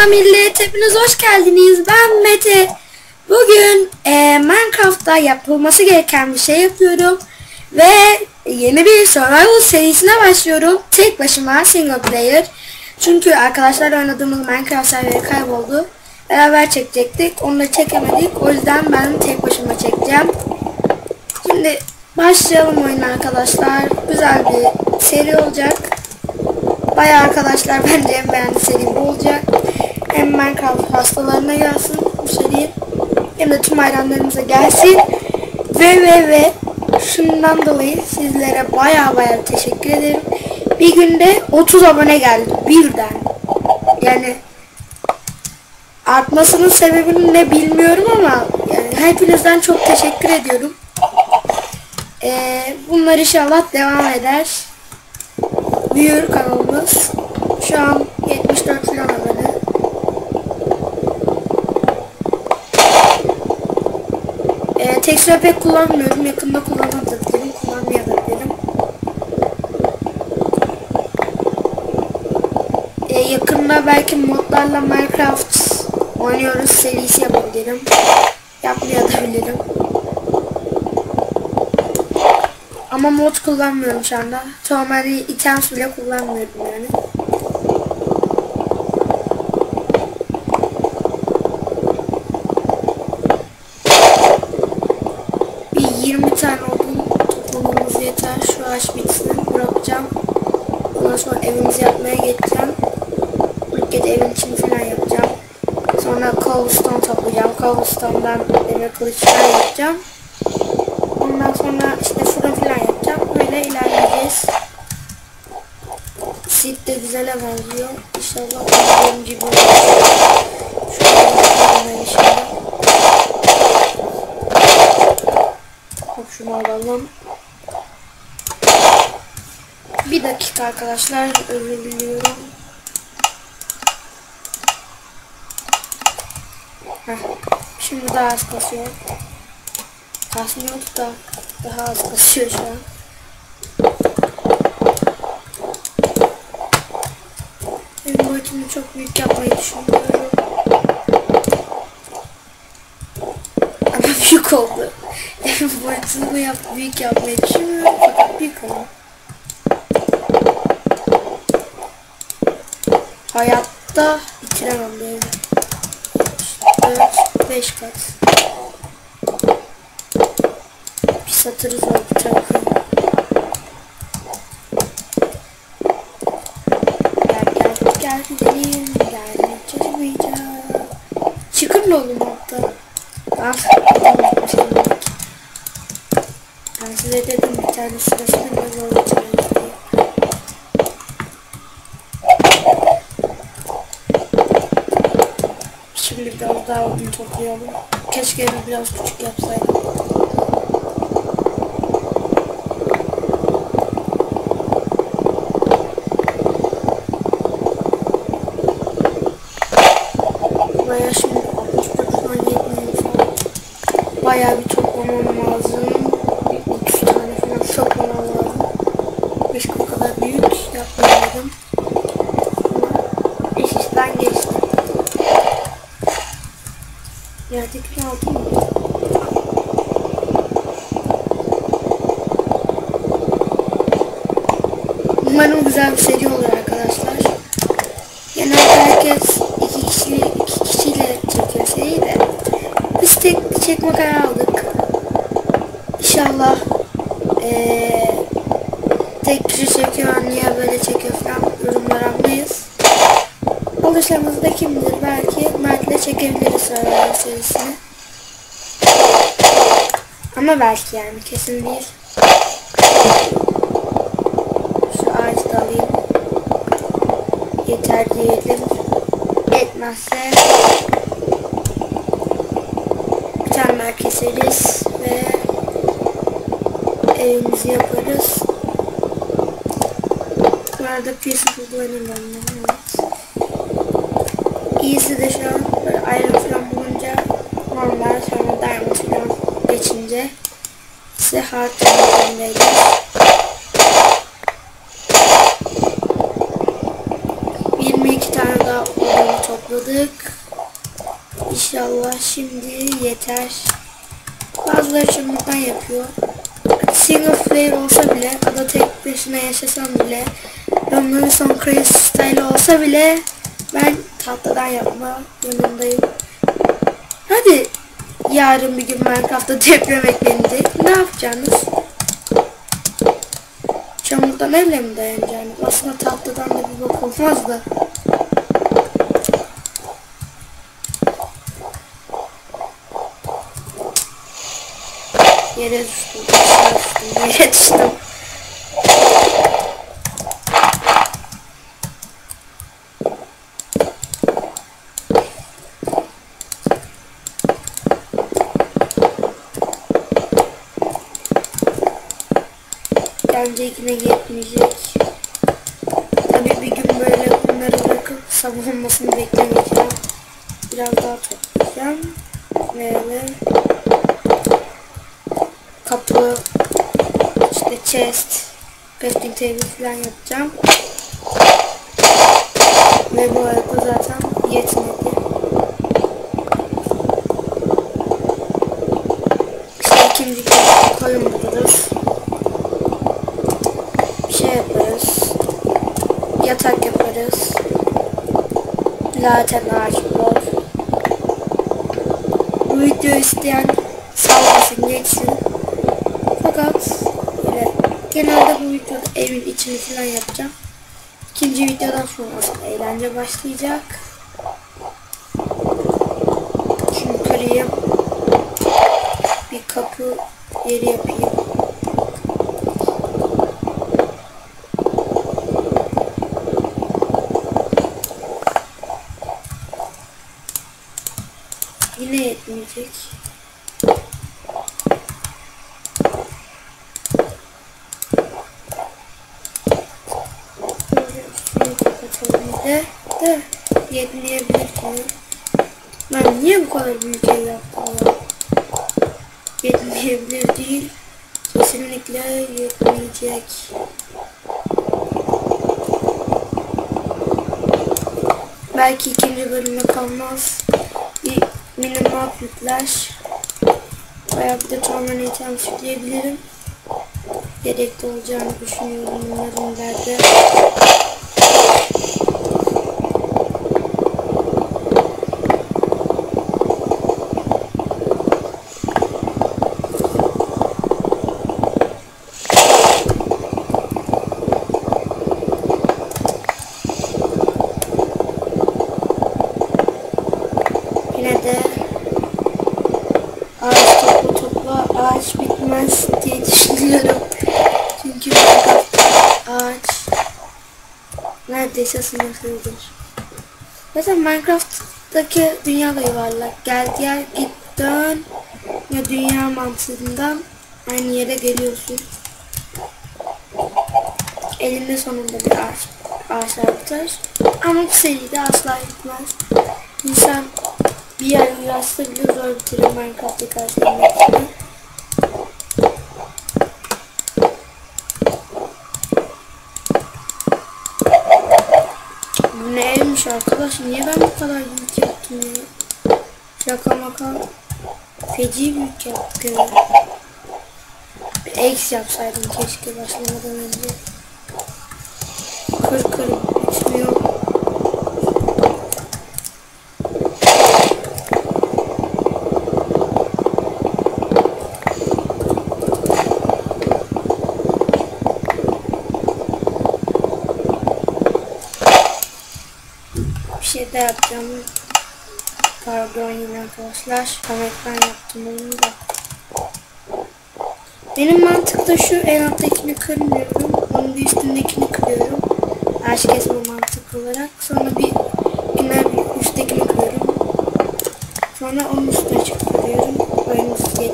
Merhaba millet, hepiniz hoş geldiniz. Ben Mete. Bugün e, Minecraft'ta yapılması gereken bir şey yapıyorum. Ve yeni bir survival serisine başlıyorum. Tek başıma single player. Çünkü arkadaşlarla oynadığımız Minecraft serveri kayboldu. Beraber çekecektik. Onu da çekemedik. O yüzden ben tek başıma çekeceğim. Şimdi başlayalım oyuna arkadaşlar. Güzel bir seri olacak. Bayağı arkadaşlar bence en beğendi seri bu olacak. Hem Minecraft hastalarına gelsin seri. Hem de tüm hayranlarımıza gelsin. Ve ve ve şundan dolayı sizlere bayağı bayağı teşekkür ederim. Bir günde 30 abone geldi birden. Yani artmasının sebebini ne bilmiyorum ama yani hepinizden çok teşekkür ediyorum. Ee, bunlar inşallah devam eder büyür kanalımız. Şu an 74 falan abone. Tekstür pek kullanmıyorum. Yakında kullanabilirim. Kullanmayabilirim. Ee, yakında belki modlarla Minecraft oynuyoruz serisi yapabilirim. Yapmayabilirim. Ama mod kullanmıyorum şu anda. Normalde items bile kullanmıyorum yani. Bir 20 tane odun toplamamız yeter. Şu ağaç bitsin. Bırakacağım. Ondan sonra evimizi yapmaya geçeceğim. İlk kez evin için falan yapacağım. Sonra cobblestone toplayacağım. Cobblestone'dan demir kılıçlar yapacağım. Ondan sonra işte fırın falan yapacağım. Böyle ilerleyeceğiz. Sit de güzele benziyor. İnşallah benim gibi olur. Şöyle inşallah. Hop şunu alalım. Bir dakika arkadaşlar. Özür diliyorum. Heh. Şimdi daha az kasıyor. Kasmıyordu da daha az kasıyor şu an. Benim boyutumu çok büyük yapmayı düşünmüyorum. Ama büyük oldu. Benim boyutumu yap, büyük yapmayı düşünmüyorum fakat büyük oldu. Hayatta 5 kat. Bir satırız bu tarafı. Gel gel gel gidelim. Gel çocukmayacağım. Çıkın oğlum hatta. Şimdi. Ben size dedim bir tane Şimdi biraz daha odun toplayalım. Keşke biraz küçük yapsaydım. Baya şimdi 64 falan yetmiyor falan. Baya bir toplamam lazım. Bir 30 tane falan toplamam lazım. Keşke o kadar büyük yapmayaydım. Ama iş işten geçti. Yerdeki altın mı? Umarım güzel bir seri olur arkadaşlar. Genelde herkes iki kişi iki kişiyle çekiyor seriyi de. Biz tek çekme kararı aldık. İnşallah ee, tek kişi çekiyor niye böyle çekiyor falan yorumlar almayız. Alışlarımızda kim bilir belki Mert'le çekebiliriz Survivor serisini. Ama belki yani kesin değil. Şu ağacı da alayım. Yeter diyelim. Etmezse daha keseriz ve evimizi yaparız. Bu arada Peaceful oynamıyorum. Evet. İyisi de şu an böyle ayrı falan bulunca normal sonra diamond falan geçince size hard time veriyor. Yirmi iki tane daha odun topladık. İnşallah şimdi yeter. Bazıları çamurdan yapıyor. Single player olsa bile, ada tek başına yaşasam bile, Roman son crazy style olsa bile ben tahtadan yapma yanındayım. Hadi yarın bir gün Minecraft'ta deprem eklenecek. Ne yapacaksınız? Çamurdan elle mi dayanacaksınız? Aslında tahtadan da bir bok olmaz da. Yere düştüm. aşağı düştüm, Yere düştüm. Bence yine yetmeyecek. Tabii bir gün böyle bunları bırakıp sabah olmasını beklemeyeceğim. Biraz daha toplayacağım. Böyle kapı, işte chest, crafting table falan yapacağım. Ve bu arada zaten yetmedi. İşte ikinci koyun buluruz. Bir şey yaparız. Yatak yaparız. Zaten ağaç bol. Bu video isteyen sallasın geçsin. Fakat böyle genelde bu videoda evin içini falan yapacağım. İkinci videodan sonra eğlence başlayacak. Şunu kırayım. Bir kapı yeri yapayım. Yine yetmeyecek. Böyle üstünü kapatalım bir de. De yetmeyebilir mi? Ben niye bu kadar büyük ev yaptım ya? Yetmeyebilir değil. Kesinlikle yetmeyecek. Belki ikinci bölüme kalmaz. Bir minimap yükler. De tamamen item yükleyebilirim. Gerekli olacağını düşünüyorum bunların ileride. Yine de ağaç topla topla ağaç bitmez diye düşünüyorum. Çünkü Minecraft ağaç neredeyse sınırsızdır. Zaten Minecraft'taki dünya da yuvarlak. Gel gel git dön ve dünya mantığından aynı yere geliyorsun. Elinde sonunda bir ağaç, ağaçlar biter. Ama bu seride asla gitmez. İnsan bir yer uğraşsa bile zor bitirir Minecraft'ta karşılamak için. Evmiş arkadaş? Niye ben bu kadar büyük yaptım ya? Şaka maka. Feci büyük yaptım. Bir X yapsaydım keşke başlamadan önce. Kır kır bitmiyor. Bir şey de yapacağım. Pardon yine arkadaşlar. Tam yaptım onu da. Benim mantık da şu en alttakini kırmıyorum. Onun bir üstündekini kırıyorum. Ağaç kesme mantık olarak. Sonra bir yine bir üsttekini kırıyorum. Sonra onun üstüne çıkarıyorum. Oyun üstü diye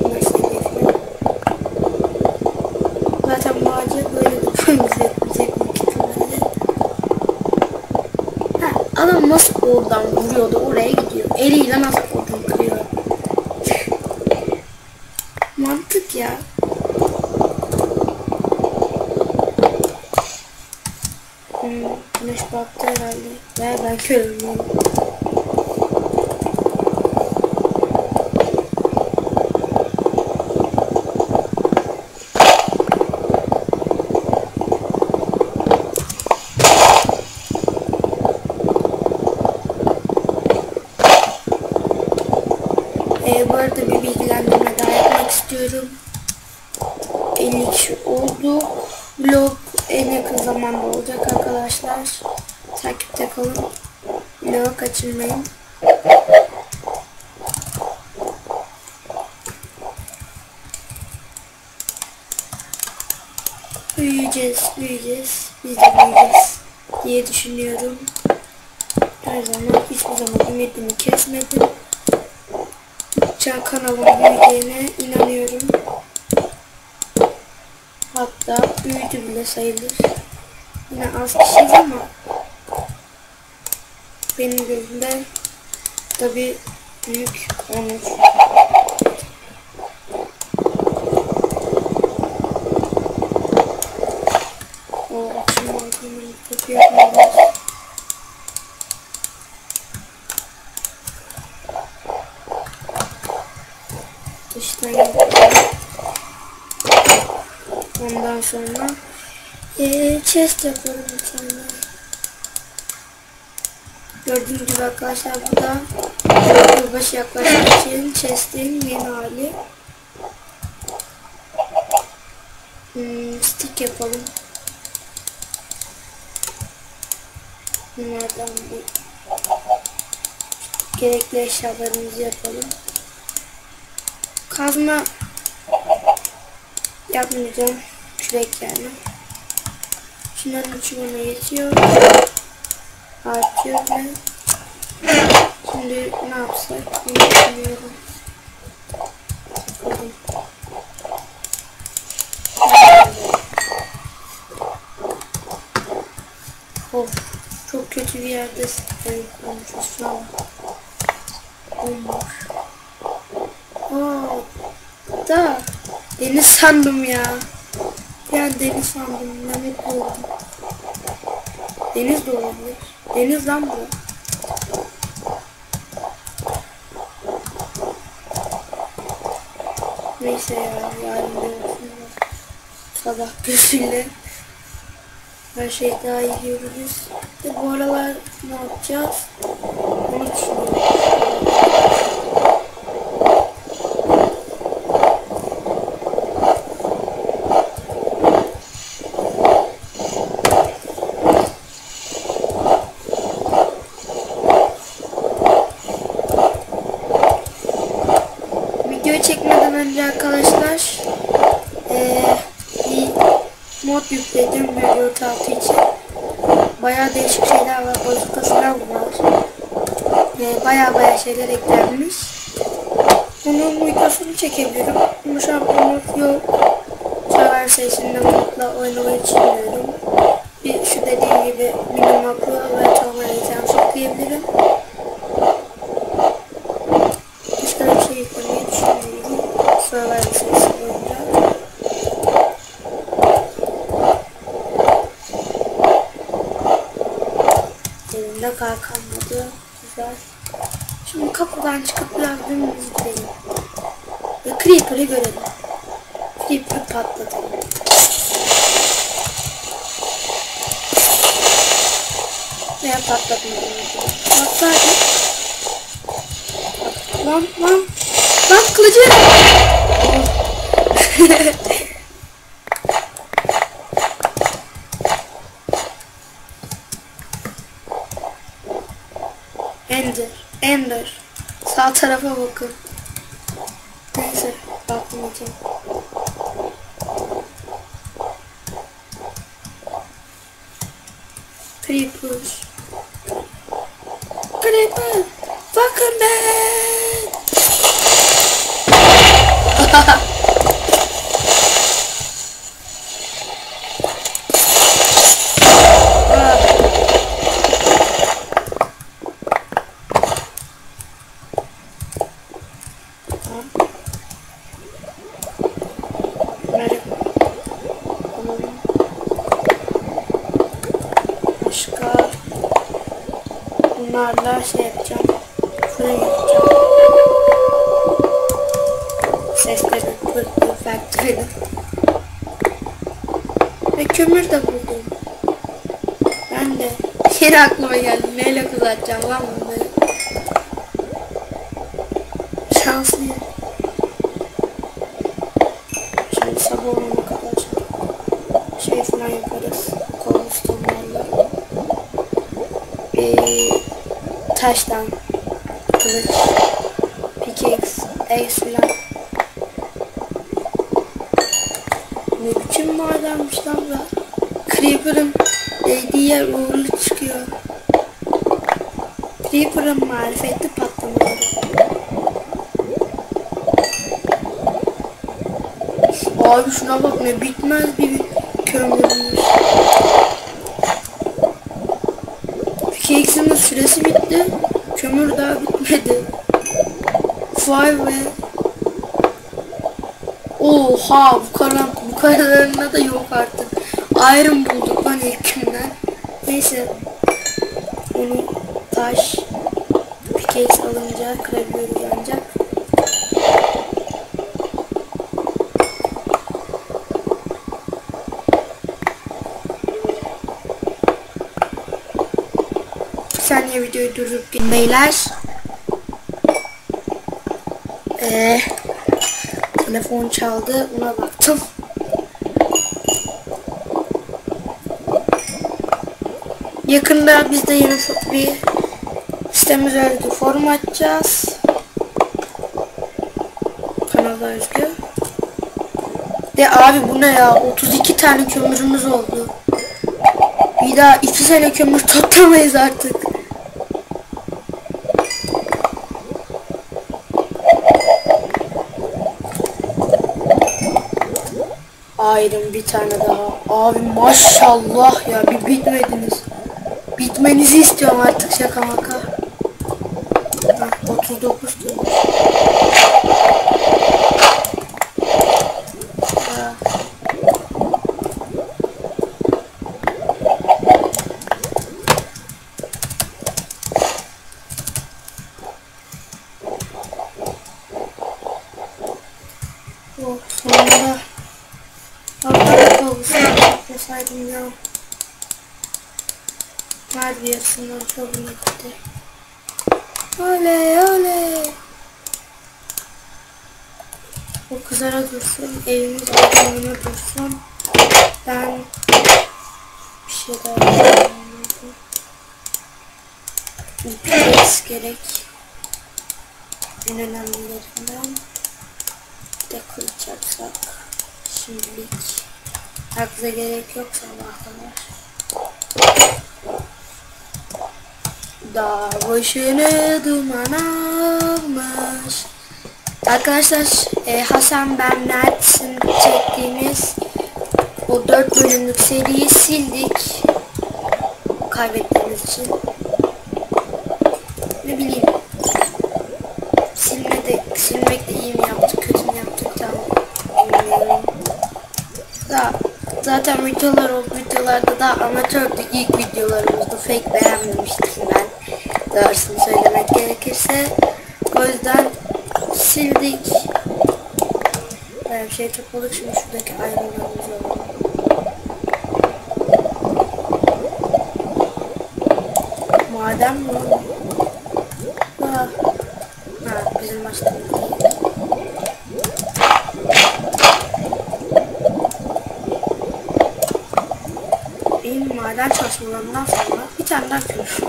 falan. Zaten bu ağacı böyle koyunca yetmeyecek ihtimalle. Ha, adam nasıl oradan vuruyordu oraya gidiyor. Eliyle nasıl ya. Hmm, güneş battı herhalde. Veya ben körüm. Ee, bu arada bir bilgilendirme daha yapmak istiyorum. 50 kişi oldu. Vlog en yakın zamanda olacak arkadaşlar. Takipte kalın. Vlogu kaçırmayın. Büyüyeceğiz, büyüyeceğiz. Biz de büyüyeceğiz diye düşünüyorum. Her zaman hiçbir zaman ümidimi kesmedim. Can kanalım büyüyeceğine inanıyorum. Hatta büyüdü bile sayılır. Yine az kişiyiz ama benim gözümde tabi büyük onur. O akşam balkonunu kapı Ondan sonra ee, chest yapalım bir tane. Gördüğünüz gibi arkadaşlar bu da yılbaşı yaklaştığı için chest'in yeni hali. Hmm, stick yapalım. Bunlardan bir gerekli eşyalarımızı yapalım. Kazma yapmayacağım. Kürek yani. Şunların bana yetiyor. Artıyor ve şimdi ne yapsak bunu. Bakalım. Of çok kötü bir yerde olmuşuz şu an. Olmuş. Aa, da deniz sandım ya. Ya deniz sandım. Lanet oldum. Deniz de olabilir. Deniz lan bu. Neyse ya yarın görüşürüz. Sabah gözüyle her şey daha iyi görürüz. De bu aralar ne yapacağız? Onu düşünüyorum. Videoyu çekmeden önce arkadaşlar eee, bir yükledim Video 6 için. Bayağı değişik şeyler var. Bozuka falan var. Eee bayağı bayağı şeyler eklenmiş. Bunun videosunu çekebilirim. Ama şu an umut yok. Server sesinde modla oynamayı düşünüyorum. Bir şu dediğim gibi mini maplı ve tomarayacağım çekleyebilirim. Başka bir şey yüklemeyi düşünmüyorum. Server sesi boyunca. Kar kalmadı. Güzel. Şimdi kapıdan çıkıp biraz dümdüz gidelim. Ve Creeper'ı görelim. Creeper'ı patlatalım. Veya patlatmayalım. Patlar mı? Lan lan. Lan kılıcı. Ender. Ender. Sağ tarafa bakın. Neyse. Bakmayacağım. Creepers. Creeper. Bakın ben. Merhaba. Tamam. Başka bunlarla şey yapacağım. Fırın yapacağım. Sesleri pır pır faktörü. Ve kömür de buldum. Ben de yine aklıma geldi. Neyle kızartacağım lan bunları. Şu an şanslıyım. Şimdi sabah olana kadar şey falan yaparız. Cobblestone'larla. Ee, taştan kılıç, pickaxe, ace falan. Ne biçim madenmiş lan bu? Creeper'ın değdiği yer uğurlu çıkıyor. Creeper'ın marifetli patlamaları. Abi şuna bak ne bitmez bir kömürmüş. Süresi bitti. Kömür daha bitmedi. Vay be. Oha bu kadar bu kadarına da yok artık. Iron bulduk lan ilk günden. Neyse. Onu taş pickaxe alınca kırabiliyoruz ancak. Bir saniye videoyu beyler. Ee, telefon çaldı ona baktım. Yakında biz de yeni bir sitemiz özgü forum açacağız. Kanala özgü. De abi bu ne ya? 32 tane kömürümüz oldu. Bir daha 2 sene kömür toplamayız artık. Ayrım bir tane daha. Abi maşallah ya bir bitmediniz. Bitmenizi istiyorum artık şaka maka. Heh, 39 diyor. Ha. Oh, sonunda Haftalık olsaydı yapmasaydım ya. Harbi yarısından çok gitti. Oley oley. O kızara dursun, evimiz aydınlanma dursun. Ben bir şey daha yapmam İples gerek. En önemlilerinden. Bir de kılıç yapsak. Şimdilik. Akla gerek yok sabah kadar. Dağ başını duman almış. Arkadaşlar e, Hasan ben Mert'in çektiğimiz o 4 bölümlük seriyi sildik. Kaybettiğimiz için. Ne bileyim. Silme de, silmek de iyi mi yaptık, kötü mü yaptık tam bilmiyorum. Zaten videolar o videolarda da amatördü ilk videolarımızda fake beğenmemiştim ben. Doğrusunu söylemek gerekirse. O yüzden sildik. Böyle bir şey topladık şimdi şuradaki ayrımlarımızı alalım. Madem mi? Ha. ha bizim. Benim maden çalışmalarından sonra bir tane daha kömür.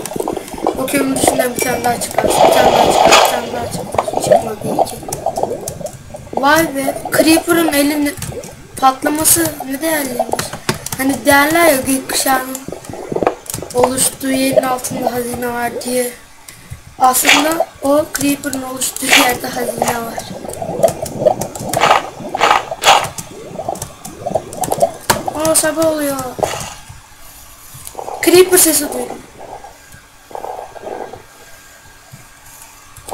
O kömür dışından bir tane daha çıkar. Bir tane daha çıkar. Bir tane daha çıkar. Çıkmadı iki. Vay be. Creeper'ın elini patlaması ne değerliymiş. Hani derler ya gökkuşağının oluştuğu yerin altında hazine var diye. Aslında o Creeper'ın oluştuğu yerde hazine var. Aa sabah oluyor. Creeper sesi duydum.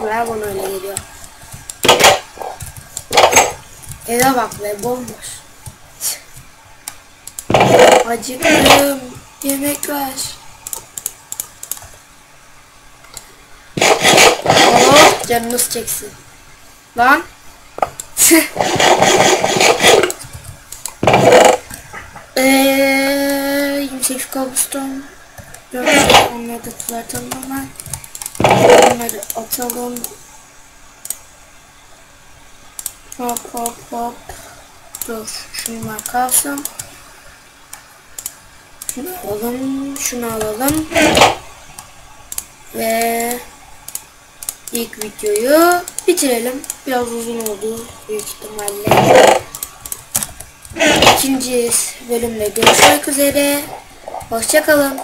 Ver bana öyle geliyor. Eve bak be bomboş. Acıktım. Yemek ver. Oh canınız çeksin. Lan. Eee 28 cobblestone. 4 onları da tutartalım hemen. Bunları atalım. Hop hop hop. Dur şunlar kalsın. Şunu alalım. Şunu alalım. Ve ilk videoyu bitirelim. Biraz uzun oldu büyük ihtimalle. İkinci bölümde görüşmek üzere. Hoşçakalın.